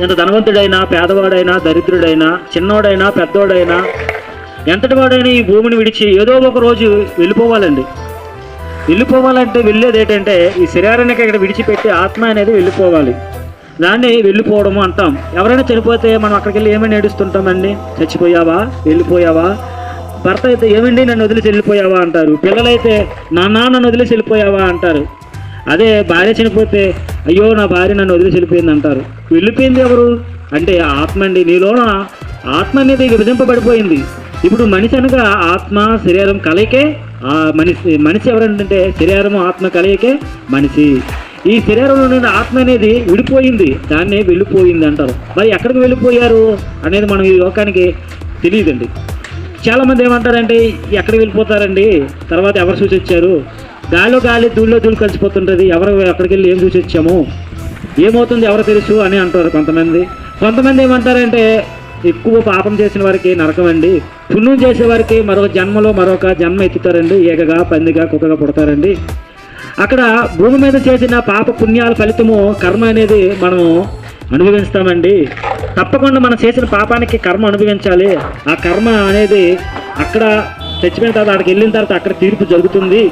ఎంత ధనవంతుడైనా పేదవాడైనా దరిద్రుడైనా చిన్నోడైనా పెద్దోడైనా ఎంతటి వాడైనా ఈ భూమిని విడిచి ఏదో ఒక రోజు వెళ్ళిపోవాలండి. వెళ్ళిపోవాలంటే వెళ్ళేది ఏంటంటే ఈ శరీరానికి ఇక్కడ విడిచిపెట్టి ఆత్మ అనేది వెళ్ళిపోవాలి. దాన్ని వెళ్ళిపోవడము అంటాం. ఎవరైనా చనిపోతే మనం అక్కడికి వెళ్ళి ఏమని ఏడుస్తుంటామండి చచ్చిపోయావా? వెళ్ళిపోయావా? భర్త అయితే ఏమండి నన్ను వదిలేసి వెళ్ళిపోయావా అంటారు. పిల్లలైతే నాన్న నన్ను వదిలేసి వెళ్ళిపోయావా? అంటారు. అదే భార్య చనిపోతే అయ్యో నా భార్య నన్ను వదిలేసి వెళ్ళిపోయింది అంటారు. వెళ్ళిపోయింది ఎవరు? అంటే ఆత్మ అండి నీలోన ఆత్మ అనేది విభజింపబడిపోయింది. ఇప్పుడు మనిషి అనగా ఆత్మ శరీరం కలయికే ఆ మనిషి మనిషి ఎవరంటే శరీరము ఆత్మ కలయికే మనిషి. ఈ శరీరంలో నుండి ఆత్మ అనేది విడిపోయింది. దాన్నే వెళ్ళిపోయింది అంటారు. మరి ఎక్కడికి వెళ్ళిపోయారు అనేది మనం ఈ లోకానికి తెలియదండి. చాలా మంది ఏమంటారంటే ఎక్కడికి వెళ్ళిపోతారండి? తర్వాత ఎవరు చూసి వచ్చారు గాలిలో గాలి దూళ్ళో దూళ్ళు కలిసిపోతుంటుంది. ఎవరు అక్కడికి వెళ్ళి ఏం చూసి వచ్చాము ఏమవుతుంది ఎవరు తెలుసు అని అంటారు కొంతమంది. కొంతమంది ఏమంటారంటే ఎక్కువ పాపం చేసిన వారికి నరకం అండి. పుణ్యం చేసే వారికి మరొక జన్మలో మరొక జన్మ ఎత్తుతారండి. ఏకగా పందిగా కుక్కగా పుడతారండి. అక్కడ భూమి మీద చేసిన పాప పుణ్యాల ఫలితము కర్మ అనేది మనము అనుభవిస్తామండి. తప్పకుండా మనం చేసిన పాపానికి కర్మ అనుభవించాలి. ఆ కర్మ అనేది అక్కడ చచ్చిపోయిన తర్వాత అక్కడికి వెళ్ళిన తర్వాత అక్కడ తీర్పు జరుగుతుంది.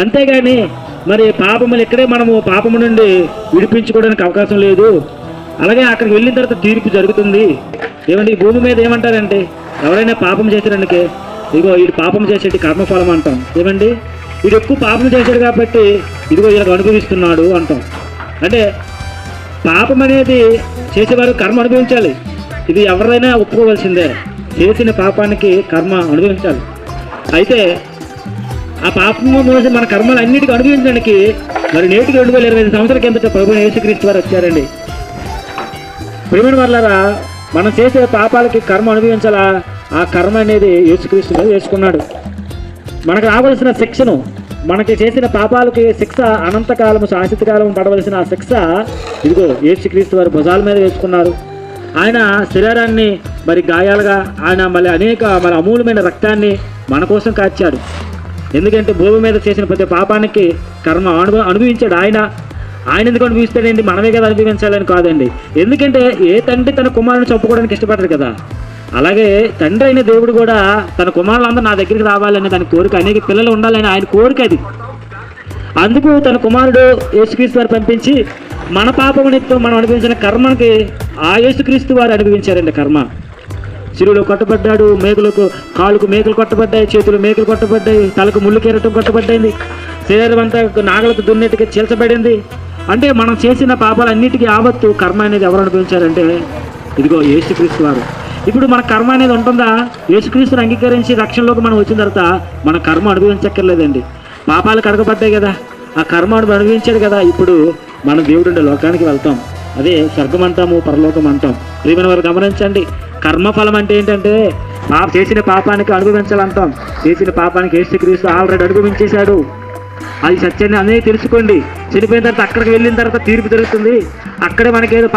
అంతేగాని మరి పాపములు ఇక్కడే మనము పాపము నుండి విడిపించుకోవడానికి అవకాశం లేదు. అలాగే అక్కడికి వెళ్ళిన తర్వాత తీర్పు జరుగుతుంది. ఏమండి ఈ భూమి మీద ఏమంటారంటే ఎవరైనా పాపం చేశారంటే ఇదిగో వీడు పాపం చేసేటి కర్మఫలం అంటాం. ఏమండి? వీడు ఎక్కువ పాపం చేశాడు కాబట్టి ఇదిగో వీళ్ళకి అనుభవిస్తున్నాడు అంటాం. అంటే పాపం అనేది చేసేవారు కర్మ అనుభవించాలి. ఇది ఎవరైనా ఒప్పుకోవాల్సిందే. చేసిన పాపానికి కర్మ అనుభవించాలి. అయితే ఆ పాపము మోసి మన కర్మలు అన్నిటికీ అనుభవించడానికి మరి నేటికి రెండు వేల ఇరవై ఐదు సంవత్సరాల కిందట ప్రభు యేసుక్రీస్తు వారు వచ్చారండి. ప్రేమిన వల్లరా మనం చేసే పాపాలకి కర్మ అనుభవించాలా? ఆ కర్మ అనేది యేసుక్రీస్తు మీద వేసుకున్నాడు. మనకు రావలసిన శిక్షను మనకి చేసిన పాపాలకి శిక్ష అనంతకాలము శాశ్వతకాలం పడవలసిన ఆ శిక్ష ఇదిగో యేసుక్రీస్తు వారు భుజాల మీద వేసుకున్నారు. ఆయన శరీరాన్ని మరి గాయాలుగా ఆయన మళ్ళీ అనేక మరి అమూల్యమైన రక్తాన్ని మన కోసం కాచాడు. ఎందుకంటే భూమి మీద చేసిన ప్రతి పాపానికి కర్మ అనుభవ అనుభవించాడు ఆయన. ఆయన ఎందుకు అనుభవిస్తాడండి మనమే కదా అనుభవించాలని కాదండి. ఎందుకంటే ఏ తండ్రి తన కుమారుని చంపుకోవడానికి ఇష్టపడరు కదా. అలాగే తండ్రి అయిన దేవుడు కూడా తన కుమారులందరూ నా దగ్గరికి రావాలని తన కోరిక అనేక పిల్లలు ఉండాలని ఆయన కోరిక అది. అందుకు తన కుమారుడు యేసుక్రీస్తు వారు పంపించి మన పాపము నిమిత్తం మనం అనుభవించిన కర్మకి ఆ యేసుక్రీస్తు వారు అనుభవించారండి కర్మ. సిరులో కొట్టబడ్డాడు మేకులకు కాలుకు మేకలు కొట్టబడ్డాయి చేతులు మేకలు కొట్టబడ్డాయి తలకు ముళ్ళు కేరటం కొట్టబడ్డాయి శరీరం అంతా నాగలకు దున్నెట్టుగా చీల్చబడింది. అంటే మనం చేసిన పాపాలన్నిటికీ ఆపత్తు కర్మ అనేది ఎవరు అనుభవించారంటే ఇదిగో యేసుక్రీస్తు వారు. ఇప్పుడు మన కర్మ అనేది ఉంటుందా? యేసుక్రీస్తుని అంగీకరించి రక్షణలోకి మనం వచ్చిన తర్వాత మన కర్మ అనుభవించక్కర్లేదండి. పాపాలు కడగబడ్డాయి కదా. ఆ కర్మ అనుభవించాడు కదా. ఇప్పుడు మనం దేవుడు లోకానికి వెళ్తాం. అదే స్వర్గం అంటాము పరలోకం అంటాం ప్రియమైన వారు గమనించండి. కర్మఫలం అంటే ఏంటంటే పాప చేసిన పాపానికి అనుభవించాలంటాం. చేసిన పాపానికి ఏసుక్రీస్తు ఆల్రెడీ అనుభవించేశాడు. అది సత్యాన్ని అనేది తెలుసుకోండి. చనిపోయిన తర్వాత అక్కడికి వెళ్ళిన తర్వాత తీర్పు జరుగుతుంది. అక్కడే మనకి ఏదో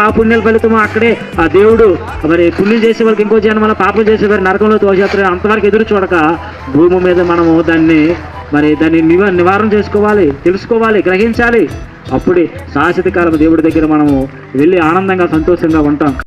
ఫలితమో అక్కడే ఆ దేవుడు మరి పుణ్యం చేసే వాళ్ళకి ఇంకో జన్మలో పాపం చేసే వారి నరకంలో తోచేస్తారు అంతవరకు ఎదురు చూడక భూమి మీద మనము దాన్ని మరి దాన్ని నివ నివారణ చేసుకోవాలి తెలుసుకోవాలి గ్రహించాలి. అప్పుడే శాశ్వత కాలం దేవుడి దగ్గర మనము వెళ్ళి ఆనందంగా సంతోషంగా ఉంటాం.